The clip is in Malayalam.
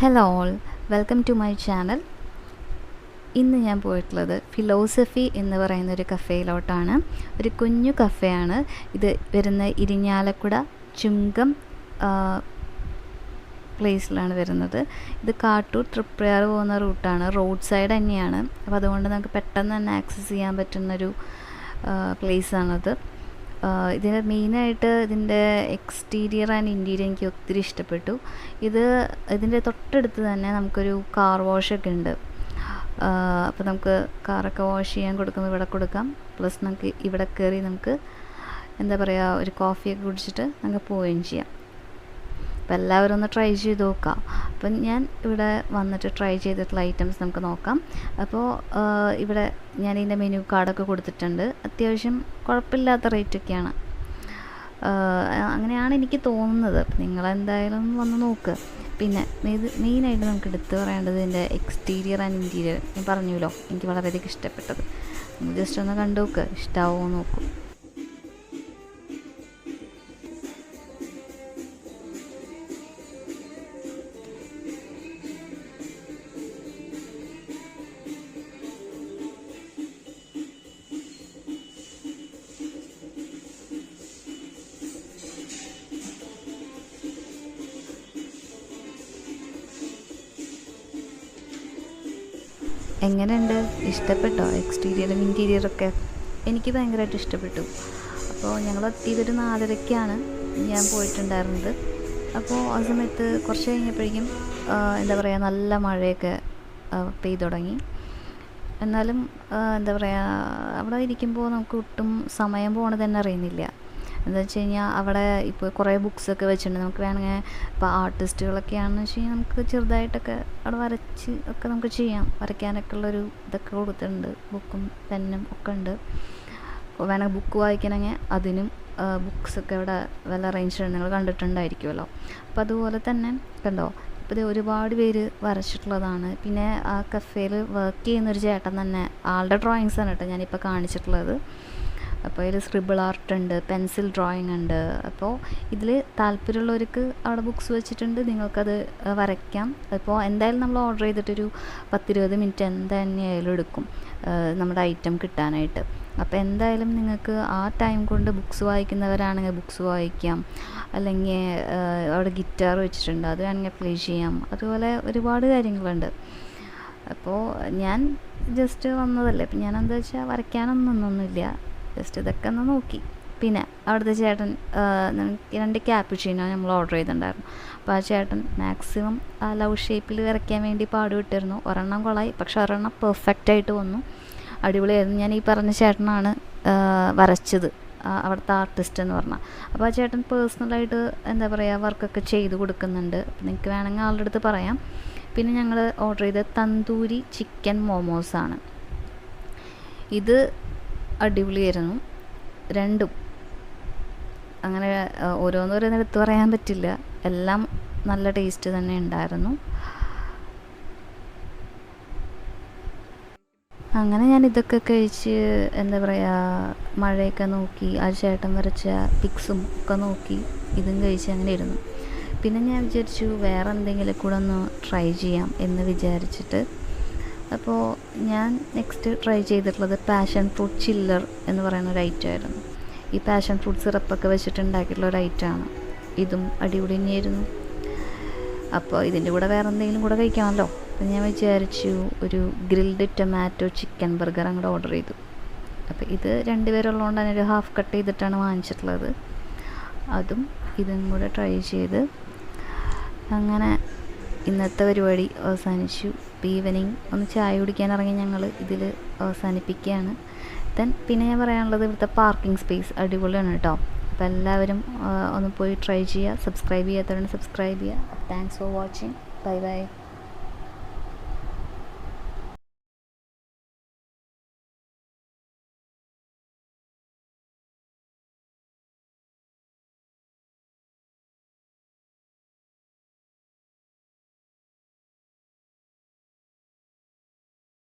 Hello all welcome to my channel ഇന്ന് ഞാൻ പോയിട്ടുള്ളത് ഫിലോസഫി എന്ന് പറയുന്ന ഒരു കഫേയിലോട്ടാണ് ഒരു കുഞ്ഞു കഫേയാണ് ഇത് വരുന്ന ഇരിഞ്ഞാലക്കുട ചുങ്കം പ്ലേസിലാണ് വരുന്നത്. ഇത് കാട്ടൂർ തൃപ്രയാർ പോകുന്ന റൂട്ടാണ്. റോഡ് സൈഡ് തന്നെയാണ്. അപ്പോൾ അതുകൊണ്ട് നമുക്ക് പെട്ടെന്ന് തന്നെ ആക്സസ് ചെയ്യാൻ പറ്റുന്നൊരു പ്ലേസാണത് ഇതിന് മെയിനായിട്ട് ഇതിന്റെ എക്സ്റ്റീരിയർ ആൻഡ് ഇന്റീരിയർ എനിക്ക് ഒത്തിരി ഇഷ്ടപ്പെട്ടു. ഇത് ഇതിന്റെ തൊട്ടടുത്ത് തന്നെ നമുക്കൊരു കാർ വാഷൊക്കെ ഉണ്ട്. അപ്പോൾ നമുക്ക് കാറൊക്കെ വാഷ് ചെയ്യാൻ കൊടുക്കുമ്പോൾ ഇവിടെ കൊടുക്കാം. പ്ലസ് നമുക്ക് ഇവിടെ കയറി നമുക്ക് എന്താ പറയുക ഒരു കോഫിയൊക്കെ കുടിച്ചിട്ട് നമുക്ക് പോവുകയും ചെയ്യാം. അപ്പോൾ എല്ലാവരും ഒന്ന് ട്രൈ ചെയ്ത് നോക്കാം. അപ്പം ഞാൻ ഇവിടെ വന്നിട്ട് ട്രൈ ചെയ്തിട്ടുള്ള ഐറ്റംസ് നമുക്ക് നോക്കാം. അപ്പോൾ ഇവിടെ ഞാൻ ഇതിന്റെ മെനു കാർഡൊക്കെ കൊടുത്തിട്ടുണ്ട്. അത്യാവശ്യം കുഴപ്പമില്ലാത്ത റേറ്റൊക്കെയാണ് അങ്ങനെയാണ് എനിക്ക് തോന്നുന്നത്. നിങ്ങളെന്തായാലും വന്ന് നോക്കുക പിന്നെ ഇത് മെയിനായിട്ട് നമുക്ക് എടുത്ത് പറയേണ്ടത് ഇതിന്റെ എക്സ്റ്റീരിയർ ആൻഡ് ഇന്റീരിയർ ഞാൻ പറഞ്ഞല്ലോ എനിക്ക് വളരെയധികം ഇഷ്ടപ്പെട്ടത്. ജസ്റ്റ് ഒന്ന് കണ്ടു നോക്ക്. ഇഷ്ടമാവുമോ നോക്കൂ. എങ്ങനെയുണ്ട്? ഇഷ്ടപ്പെട്ടോ? എക്സ്റ്റീരിയറും ഇന്റീരിയറൊക്കെ എനിക്ക് ഭയങ്കരമായിട്ട് ഇഷ്ടപ്പെട്ടു. അപ്പോൾ ഞങ്ങൾ എത്തിയതൊരു നാലരയ്ക്കാണ് ഞാൻ പോയിട്ടുണ്ടായിരുന്നത്. അപ്പോൾ ആ സമയത്ത് കുറച്ച് കഴിഞ്ഞപ്പോഴേക്കും എന്താ പറയുക നല്ല മഴയൊക്കെ പെയ്തു തുടങ്ങി. എന്നാലും എന്താ പറയുക അവിടെ ഇരിക്കുമ്പോൾ നമുക്ക് ഒട്ടും സമയം പോണത് തന്നെ അറിയുന്നില്ല. എന്താ വെച്ച് കഴിഞ്ഞാൽ അവിടെ ഇപ്പോൾ കുറേ ബുക്സ് ഒക്കെ വെച്ചിട്ടുണ്ട്. നമുക്ക് വേണമെങ്കിൽ ഇപ്പോൾ ആർട്ടിസ്റ്റുകളൊക്കെയാണെന്ന് വെച്ച് കഴിഞ്ഞാൽ നമുക്ക് ചെറുതായിട്ടൊക്കെ അവിടെ വരച്ച് ഒക്കെ നമുക്ക് ചെയ്യാം. വരയ്ക്കാനൊക്കെ ഉള്ളൊരു ഇതൊക്കെ കൊടുത്തിട്ടുണ്ട്. ബുക്കും പെന്നും ഒക്കെ ഉണ്ട്. വേണമെങ്കിൽ ബുക്ക് വായിക്കണമെങ്കിൽ അതിനും ബുക്സൊക്കെ അവിടെ വല്ല അറേഞ്ച് നിങ്ങൾ കണ്ടിട്ടുണ്ടായിരിക്കുമല്ലോ. അപ്പോൾ അതുപോലെ തന്നെ കണ്ടോ? ഇപ്പോൾ ഇത് ഒരുപാട് പേര് വരച്ചിട്ടുള്ളതാണ്. പിന്നെ ആ കഫേയിൽ വർക്ക് ചെയ്യുന്നൊരു ചേട്ടൻ തന്നെ ആളുടെ ഡ്രോയിങ്സ് ആണ് കേട്ടോ ഞാനിപ്പോൾ കാണിച്ചിട്ടുള്ളത്. അപ്പോൾ അതിൽ സ്ക്രിബിൾ ആർട്ട് ഉണ്ട് പെൻസിൽ ഡ്രോയിങ് ഉണ്ട്. അപ്പോൾ ഇതിൽ താല്പര്യമുള്ളവർക്ക് അവിടെ ബുക്സ് വെച്ചിട്ടുണ്ട് നിങ്ങൾക്കത് വരയ്ക്കാം. അപ്പോൾ എന്തായാലും നമ്മൾ ഓർഡർ ചെയ്തിട്ടൊരു പത്തിരുപത് മിനിറ്റ് എന്തായാലും എടുക്കും നമ്മുടെ ഐറ്റം കിട്ടാനായിട്ട്. അപ്പോൾ എന്തായാലും നിങ്ങൾക്ക് ആ ടൈം കൊണ്ട് ബുക്സ് വായിക്കുന്നവരാണെങ്കിൽ ബുക്സ് വായിക്കാം. അല്ലെങ്കിൽ അവിടെ ഗിറ്റാർ വെച്ചിട്ടുണ്ട് അത് വേണമെങ്കിൽ പ്ലേ ചെയ്യാം. അതുപോലെ ഒരുപാട് കാര്യങ്ങളുണ്ട്. അപ്പോൾ ഞാൻ ജസ്റ്റ് വന്നതല്ലേ. അപ്പം ഞാൻ എന്താ വെച്ചാൽ വരയ്ക്കാനൊന്നും നിന്നൊന്നുമില്ല ജസ്റ്റ് ഇതൊക്കെ ഒന്ന് നോക്കി. പിന്നെ അവിടുത്തെ ചേട്ടൻ രണ്ട് ക്യാപ്പിച്ചീനോ നമ്മൾ ഓർഡർ ചെയ്തിട്ടുണ്ടായിരുന്നു. അപ്പോൾ ആ ചേട്ടൻ മാക്സിമം ആ ലവ് ഷേപ്പിൽ വരയ്ക്കാൻ വേണ്ടി പാടുവിട്ടിരുന്നു ഒരെണ്ണം കൊളായി. പക്ഷെ ഒരെണ്ണം പെർഫെക്റ്റ് ആയിട്ട് വന്നു. അടിപൊളിയായിരുന്നു. ഞാൻ ഈ പറഞ്ഞ ചേട്ടനാണ് വരച്ചത്. അവിടുത്തെ ആർട്ടിസ്റ്റ് എന്ന് പറഞ്ഞാൽ അപ്പോൾ ആ ചേട്ടൻ പേഴ്സണലായിട്ട് എന്താ പറയുക വർക്കൊക്കെ ചെയ്ത് കൊടുക്കുന്നുണ്ട്. നിങ്ങൾക്ക് വേണമെങ്കിൽ ആളുടെ അടുത്ത് പറയാം. പിന്നെ ഞങ്ങൾ ഓർഡർ ചെയ്ത തന്തൂരി ചിക്കൻ മോമോസാണ് ഇത് അടിപൊളിയായിരുന്നു. രണ്ടും. അങ്ങനെ ഓരോന്നോരോന്ന് എടുത്തു പറയാൻ പറ്റില്ല. എല്ലാം നല്ല ടേസ്റ്റ് തന്നെ ഉണ്ടായിരുന്നു. അങ്ങനെ ഞാൻ ഇതൊക്കെ കഴിച്ച് എന്താ പറയുക മഴയൊക്കെ നോക്കി ആ ചേട്ടൻ വരച്ച പിക്സും ഒക്കെ നോക്കി ഇതും കഴിച്ച് അങ്ങനെ ഇരുന്നു. പിന്നെ ഞാൻ വിചാരിച്ചു വേറെ എന്തെങ്കിലും കൂടെ ഒന്ന് ട്രൈ ചെയ്യാം എന്ന് വിചാരിച്ചിട്ട് അപ്പോൾ ഞാൻ നെക്സ്റ്റ് ട്രൈ ചെയ്തിട്ടുള്ളത് പാഷൻ ഫ്രൂട്ട് ചില്ലർ എന്ന് പറയുന്ന ഒരു ഐറ്റം ആയിരുന്നു. ഈ പാഷൻ ഫ്രൂട്ട് സിറപ്പൊക്കെ വെച്ചിട്ട് ഉണ്ടാക്കിയിട്ടുള്ള ഒരു ഐറ്റമാണ് ഇതും അടിപൊളി തന്നെയായിരുന്നു. അപ്പോൾ ഇതിന്റെ കൂടെ വേറെ എന്തെങ്കിലും കൂടെ കഴിക്കാമല്ലോ. അപ്പം ഞാൻ വിചാരിച്ചു ഒരു ഗ്രിൽഡ് ടൊമാറ്റോ ചിക്കൻ ബർഗർ അങ്ങോട്ട് ഓർഡർ ചെയ്തു. അപ്പോൾ ഇത് രണ്ടുപേരുള്ളതുകൊണ്ട് തന്നെ ഒരു ഹാഫ് കട്ട് ചെയ്തിട്ടാണ് വാങ്ങിച്ചിട്ടുള്ളത്. അതും ഇതും കൂടെ ട്രൈ ചെയ്ത് അങ്ങനെ ഇന്നത്തെ പരിപാടി അവസാനിച്ചു. ഇപ്പോൾ ഈവനിങ് ഒന്ന് ചായ കുടിക്കാൻ ഇറങ്ങി ഞങ്ങൾ ഇതിൽ അവസാനിപ്പിക്കുകയാണ്. ദെൻ പിന്നെ ഞാൻ പറയാനുള്ളത് ഇവിടുത്തെ പാർക്കിംഗ് സ്പേസ് അടിപൊളിയാണ് കേട്ടോ. അപ്പോൾ എല്ലാവരും ഒന്ന് പോയി ട്രൈ ചെയ്യുക. സബ്സ്ക്രൈബ് ചെയ്യാത്തവരാണ് സബ്സ്ക്രൈബ് ചെയ്യുക. Thanks for watching. Bye bye.